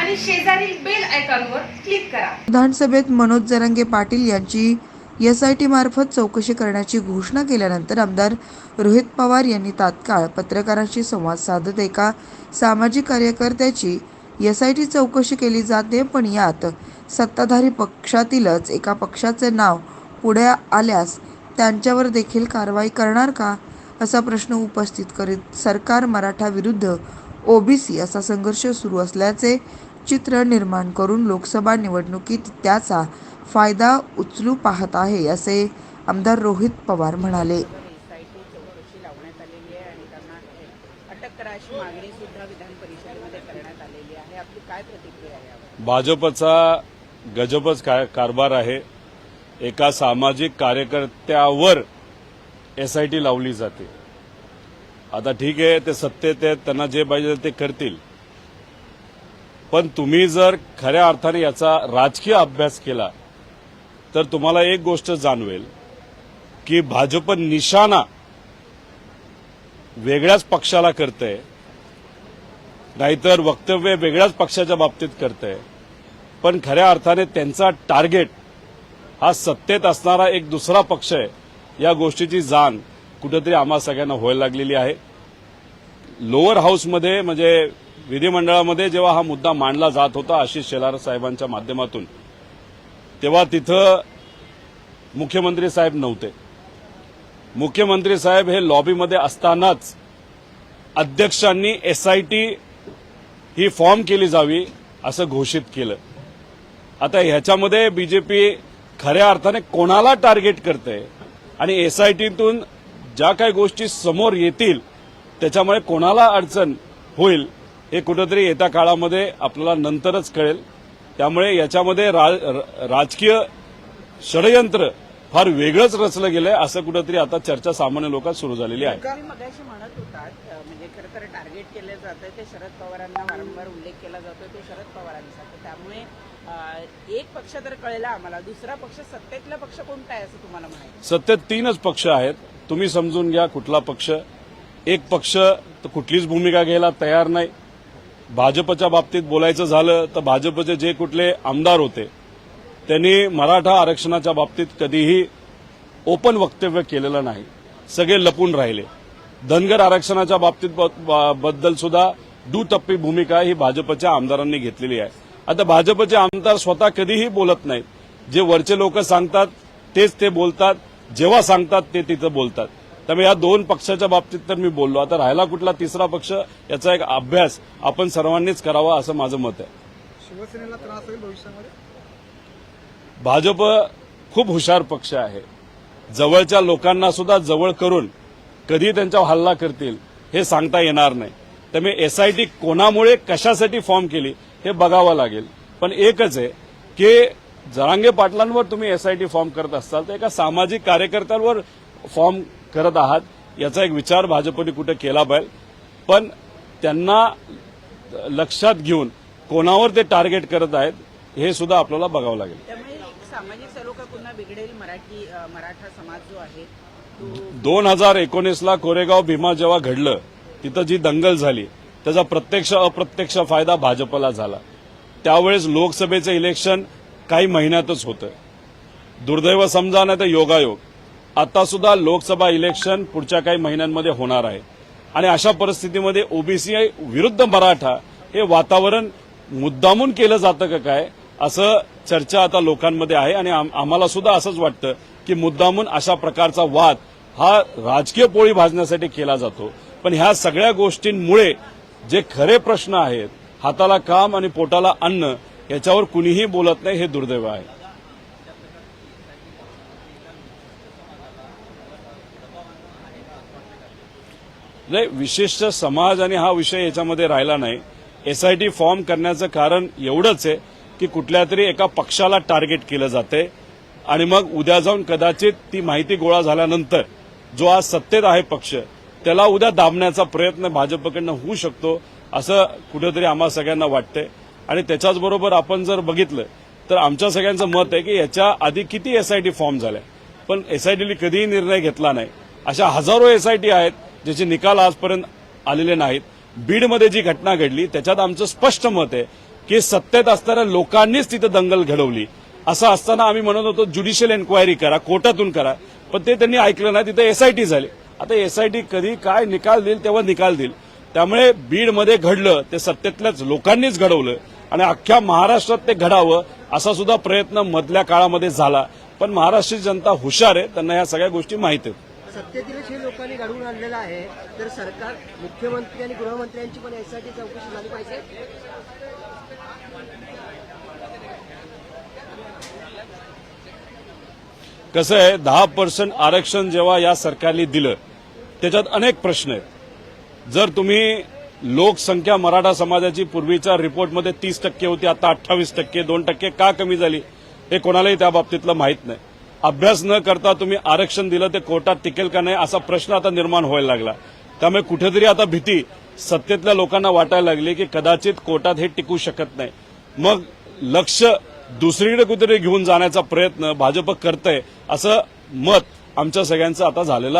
आणि शेजारील बेल आयकॉनवर क्लिक करा. विधानसभेत मनोज जरांगे पाटील यांची एस आय टी मार्फत चौकशी करण्याची घोषणा केल्यानंतर आमदार रोहित पवार यांनी तात्काळ पत्रकारांशी संवाद साधत एका सामाजिक कार्यकर्त्याची एस आय टी चौकशी केली जाते पण यात सत्ताधारी पक्षातीलच एका पक्षाचे नाव पुढे आल्यास त्यांच्यावर देखील कारवाई करणार का असा प्रश्न उपस्थित करीत सरकार मराठा विरुद्ध ओबीसी असा संघर्ष सुरू असल्याचे चित्र निर्माण करून लोकसभा निवडणुकीत त्याचा फायदा उचलू पाहत आहे असे आमदार रोहित पवार म्हणाले. भाजपचा गजबच का- कारभार आहे. एका सामाजिक कार्यकर्त्यावर एस आय टी लावली जाते. आता ठीक आहे ते सत्तेत आहेत त्यांना जे पाहिजे ते करतील. पण तुम्ही जर खऱ्या अर्थाने याचा राजकीय अभ्यास केला तर तुम्हाला एक गोष्ट जाणवेल की भाजप निशाणा वेगळ्याच पक्षाला करतंय नाहीतर वक्तव्य वेगळ्याच पक्षाच्या बाबतीत करतंय पण खऱ्या अर्थाने त्यांचा टार्गेट हा सत्तेत असणारा एक दुसरा पक्ष आहे या गोष्टीची जाण कुठेतरी आम्हा सगळ्यांना व्हायला लागलेली आहे. लोअर हाऊसमध्ये म्हणजे विधिमंडळामध्ये जेव्हा हा मुद्दा मांडला जात होता आशिष शेलार साहेबांच्या माध्यमातून तेव्हा तिथं मुख्यमंत्री साहेब नव्हते. मुख्यमंत्री साहेब हे लॉबीमध्ये असतानाच अध्यक्षांनी एसआयटी ही फॉर्म केली जावी असं घोषित केलं. आता ह्याच्यामध्ये बीजेपी खऱ्या अर्थाने कोणाला टार्गेट करते आणि एसआयटीतून ज्या काही गोष्टी समोर येतील त्याच्यामुळे कोणाला अडचण होईल हे कुठंतरी येत्या काळामध्ये आपल्याला नंतरच कळेल. त्यामुळे याच्यामध्ये रा, राजकीय षडयंत्र फार वेगळंच रचलं गेलंय असं कुठंतरी आता चर्चा सामान्य लोकात सुरू झालेली आहे. म्हणत होतात म्हणजे खरं तर टार्गेट केलं जातं ते शरद पवारांना वारंवार उल्लेख केला जातो ते शरद पवारांचा तर त्यामुळे एक पक्ष तर कळला आम्हाला दुसरा पक्ष सत्तेतला पक्ष कोणता आहे असं तुम्हाला म्हणायचं? सत्तेत तीनच पक्ष आहेत. तुम्ही समजून घ्या कुठला पक्ष. एक पक्ष तर कुठलीच भूमिका घ्यायला तयार नाही. भाजपच्या बाबतीत बोलायचं झालं तर भाजपचे जे कुठले आमदार होते त्यांनी मराठा आरक्षणाच्या बाबतीत कधीही ओपन वक्तव्य केलेलं नाही. सगळे लपून राहिले. धनगर आरक्षणाच्या बाबतीत ब- बद्दल सुद्धा दुटप्पी भूमिका ही भाजपच्या आमदारांनी घेतलेली आहे. आता भाजपचे आमदार स्वतः कधीही बोलत नाहीत. जे वरचे लोक सांगतात तेच ते बोलतात. जेव्हा सांगतात ते तिथं बोलतात. त्यामुळे या दोन पक्षाच्या बाबतीत तर मी बोललो. आता राहिला कुठला तिसरा पक्ष याचा एक अभ्यास आपण सर्वांनीच करावा असं माझं मत आहे. शिवसेनेला त्रास होईल भविष्यामध्ये? भाजप खूप हुशार पक्ष आहे. जवळच्या लोकांना सुद्धा जवळ करून कधी त्यांच्यावर हल्ला करतील हे सांगता येणार नाही. त्यामुळे एसआयटी कोणामुळे कशासाठी फॉर्म केली हे बघावं लागेल. पण एकच आहे की जरांगे पाटलांवर तुम्ही एसआयटी फॉर्म करत असाल तर एका सामाजिक कार्यकर्त्यांवर फॉर्म करत आहात याचा एक विचार भाजपने कुठे केला पाहिजे. पण त्यांना लक्षात घेऊन कोणावर ते टार्गेट करत आहेत हे सुद्धा आपल्याला बघावं लागेल. त्यामुळे एक सामाजिक सलोखा पुन्हा बिघडेल मराठी अ, मराठा समाज जो आहे तो दोन हजार एकोणीसला कोरेगाव भीमा जेव्हा घडलं तिथं जी दंगल झाली त्याचा प्रत्यक्ष अप्रत्यक्ष फायदा भाजपला झाला. त्यावेळेस लोकसभेचं इलेक्शन काही महिन्यातच होतं. दुर्दैव समजा नाही तर योगायोग. आतासुद्धा लोकसभा इलेक्शन पुढच्या काही महिन्यांमध्ये होणार आहे. आणि अशा परिस्थितीमध्ये ओबीसी विरुद्ध मराठा हे वातावरण मुद्दामून केलं जातं का काय असं चर्चा आता लोकांमध्ये आहे. आणि आम्हाला सुद्धा असंच वाटतं की मुद्दामून अशा प्रकारचा वाद हा राजकीय पोळी भाजण्यासाठी केला जातो. पण ह्या सगळ्या गोष्टींमुळे जे खरे प्रश्न आहेत हाताला काम आणि पोटाला अन्न याच्यावर कुणीही बोलत नाही हे दुर्दैव आहे. नाही विशिष्ट समाज आणि हा विषय याच्यामध्ये राहिला नाही. एसआयटी फॉर्म करण्याचं कारण एवढंच आहे की कुठल्या तरी एका पक्षाला टार्गेट केलं जाते. आणि मग उद्या जाऊन कदाचित ती माहिती गोळा झाल्यानंतर जो आज सत्तेत आहे पक्ष त्याला उद्या दाबण्याचा प्रयत्न भाजपकडनं होऊ शकतो असं कुठेतरी आम्हा सगळ्यांना वाटतंय. आणि त्याच्याचबरोबर आपण जर बघितलं तर आमच्या सगळ्यांचं मत आहे की याच्या आधी किती एसआयटी फॉर्म झाल्या. पण एसआयटीने कधीही निर्णय घेतला नाही. अशा हजारो एसआयटी आहेत ज्याचे निकाल आजपर्यंत आलेले नाहीत. बीडमध्ये जी घटना घडली त्याच्यात आमचं स्पष्ट मत आहे की सत्तेत असणाऱ्या लोकांनीच तिथं दंगल घडवली. असं असताना आम्ही म्हणत होतो ज्युडिशियल एन्क्वायरी करा कोर्टातून करा. पण ते त्यांनी ऐकलं नाही तिथे एसआयटी झाली. आता एसआयटी कधी काय निकाल देईल तेव्हा निकाल देईल. त्यामुळे बीडमध्ये घडलं ते सत्तेतल्याच लोकांनीच घडवलं. आणि अख्ख्या महाराष्ट्रात ते घडावं असा सुद्धा प्रयत्न मधल्या काळामध्ये झाला. पण महाराष्ट्राची जनता हुशार आहे त्यांना या सगळ्या गोष्टी माहीत आहेत. सत्तेतीलच हे लोकांनी घडवून आणलेलं आहे. तर सरकार मुख्यमंत्री आणि गृहमंत्र्यांची पण यासाठी चौकशी झाली पाहिजे. कसं आहे दहा पर्सेंट आरक्षण जेव्हा या सरकारने दिलं त्याच्यात अनेक प्रश्न आहेत. जर तुम्ही लोकसंख्या मराठा समाजाची पूर्वीच्या रिपोर्टमध्ये तीस टक्के होती आता अठ्ठावीस टक्के दोन टक्के का कमी झाली हे कोणालाही त्या बाबतीतलं माहीत नाही. अभ्यास न करता तुम्ही आरक्षण दिलं ते कोर्टात टिकेल का नाही असा प्रश्न आता निर्माण व्हायला लागला. त्यामुळे कुठेतरी आता भीती सत्तेतल्या लोकांना वाटायला लागली की कदाचित कोर्टात हे टिकू शकत नाही. मग लक्ष दुसरीकडे कुठेतरी घेऊन जाण्याचा प्रयत्न भाजप करतंय असं मत आमच्या सगळ्यांचं आता झालेलं आहे.